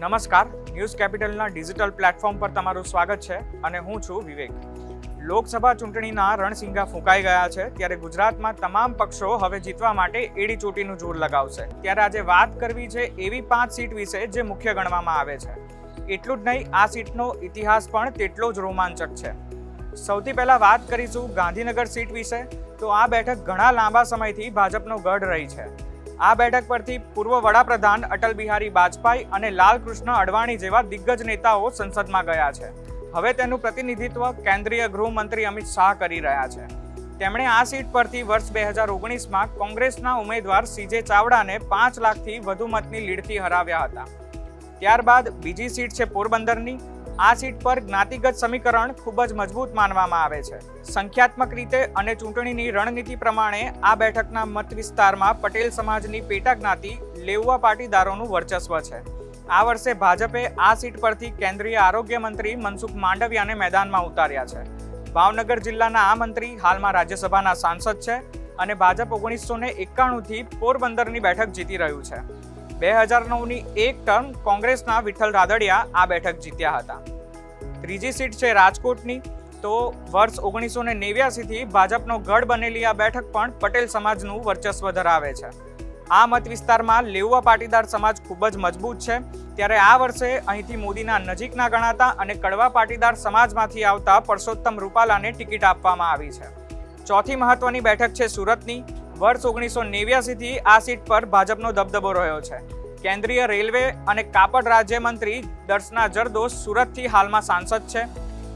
નમસ્કાર. News કેપિટલના digital platform પર તમારું સ્વાગત છે અને હું છું વિવેક. લોકસભા ચૂંટણીના રણસિંગા ફૂંકાઈ ગયા છે ત્યારે ગુજરાતમાં તમામ પક્ષો હવે જીતવા માટે એડી ચોટીનું જોર લગાવશે. ત્યારે આજે વાત કરવી છે એવી પાંચ સીટ વિશે જે મુખ્ય ગણવામાં આવે છે. એટલું જ નહીં, આ સીટનો ઇતિહાસ પણ તેટલો જ રોમાંચક છે. સૌથી પહેલાં વાત કરીશું ગાંધીનગર સીટ વિશે. તો આ બેઠક ઘણા લાંબા સમયથી ભાજપનો ગઢ રહી છે. આ બેઠક પરથી પૂર્વ વડાપ્રધાન અટલ બિહારી વાજપેયી અને લાલકૃષ્ણ અડવાણી જેવા દિગ્ગજ નેતાઓ સંસદમાં ગયા છે. હવે તેનું પ્રતિનિધિત્વ કેન્દ્રીય ગૃહમંત્રી અમિત શાહ કરી રહ્યા છે. તેમણે આ સીટ પરથી વર્ષ બે હજાર ઓગણીસમાં કોંગ્રેસના ઉમેદવાર સીજે ચાવડાને પાંચ લાખથી વધુ મતની લીડથી હરાવ્યા હતા. ત્યારબાદ બીજી સીટ છે પોરબંદરની. આ સીટ પર જ્ઞાતિગત સમીકરણ ખૂબ જ મજબૂત માનવામાં આવે છે. સંખ્યાત્મક રીતે અને ચૂંટણીની રણનીતિ પ્રમાણે આ બેઠકના મત વિસ્તારમાં પટેલ સમાજની પેટા જ્ઞાતિ લેઉવા પાટીદારોનું વર્ચસ્વ છે. આ વર્ષે ભાજપે આ સીટ પરથી કેન્દ્રીય આરોગ્ય મંત્રી મનસુખ માંડવિયાને મેદાનમાં ઉતાર્યા છે. ભાવનગર જિલ્લાના આ મંત્રી હાલમાં રાજ્યસભાના સાંસદ છે અને ભાજપ ઓગણીસો ને એકાણુંથી પોરબંદરની બેઠક જીતી રહ્યું છે. બે હજાર નવની એક ટર્મ કોંગ્રેસના વિઠ્ઠલ રાદડિયા આ બેઠક જીત્યા હતા. ત્રીજી સીટ છે રાજકોટની. તો વર્ષ ઓગણીસો ને નેવ્યાસીથી ભાજપનો ગઢ બનેલી આ બેઠક પણ પટેલ સમાજનું વર્ચસ્વ ધરાવે છે. આ મત વિસ્તારમાં લેઉવા પાટીદાર સમાજ ખૂબ જ મજબૂત છે. ત્યારે આ વર્ષે અહીંથી મોદીના નજીકના ગણાતા અને કડવા પાટીદાર સમાજમાંથી આવતા પરસોત્તમ રૂપાલાને ટિકિટ આપવામાં આવી છે. ચોથી મહત્વની બેઠક છે સુરતની. વર્ષ ઓગણીસો નેવ્યાસીથી આ સીટ પર ભાજપનો દબદબો રહ્યો છે. કેન્દ્રીય રેલવે અને કાપડ રાજ્યમંત્રી દર્શના જરદોસ સુરતથી હાલમાં સાંસદ છે.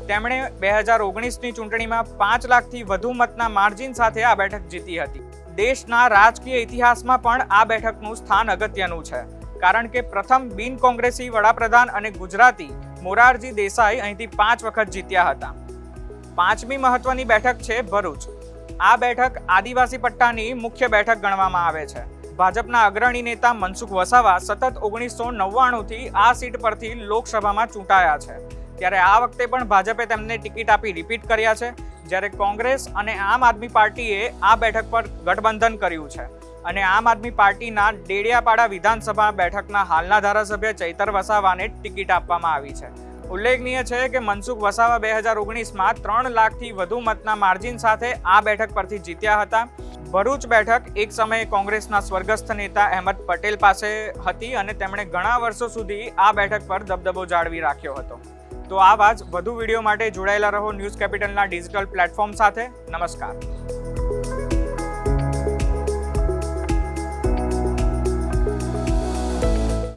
તેમણે બે હજાર ઓગણીસની ચૂંટણીમાં પાંચ લાખથી વધુ મતના માર્જિન સાથે આ બેઠક જીતી હતી. દેશના રાજકીય ઇતિહાસમાં પણ આ બેઠકનું સ્થાન અગત્યનું છે. કારણ કે પ્રથમ બિન કોંગ્રેસી વડાપ્રધાન અને ગુજરાતી મોરારજી દેસાઈ અહીંથી પાંચ વખત જીત્યા હતા. પાંચમી મહત્વની બેઠક છે ભરૂચ. આ બેઠક આદિવાસી પટ્ટાની મુખ્ય બેઠક ગણવામાં આવે છે. ભાજપના અગ્રણી નેતા મનસુખ વસાવા સતત ઓગણીસો નવ્વાણુંથી આ સીટ પરથી લોકસભામાં ચૂંટાયા છે. ત્યારે આ વખતે પણ ભાજપે તેમને ટિકિટ આપી રિપીટ કર્યા છે, જ્યારે કોંગ્રેસ અને આમ આદમી પાર્ટીએ આ બેઠક પર ગઠબંધન કર્યું છે. અને આમ આદમી પાર્ટીના ડેડિયાપાડા વિધાનસભા બેઠકના હાલના ધારાસભ્ય ચૈતર વસાવાને ટિકિટ આપવામાં આવી છે. ઉલ્લેખનીય છે કે મનસુખ વસાવા બે હજાર ઓગણીસમાં ત્રણ લાખથી વધુ મતના માર્જિન સાથે આ બેઠક પરથી જીત્યા હતા. ભરૂચ બેઠક એક સમયે કોંગ્રેસના સ્વર્ગસ્થ નેતા અહેમદ પટેલ પાસે હતી અને તેમણે ઘણા વર્ષો સુધી આ બેઠક પર દબદબો જાળવી રાખ્યો હતો. તો આવા જ વધુ વીડિયો માટે જોડાયેલા રહો ન્યૂઝ કેપિટલના ડિજિટલ પ્લેટફોર્મ સાથે. નમસ્કાર.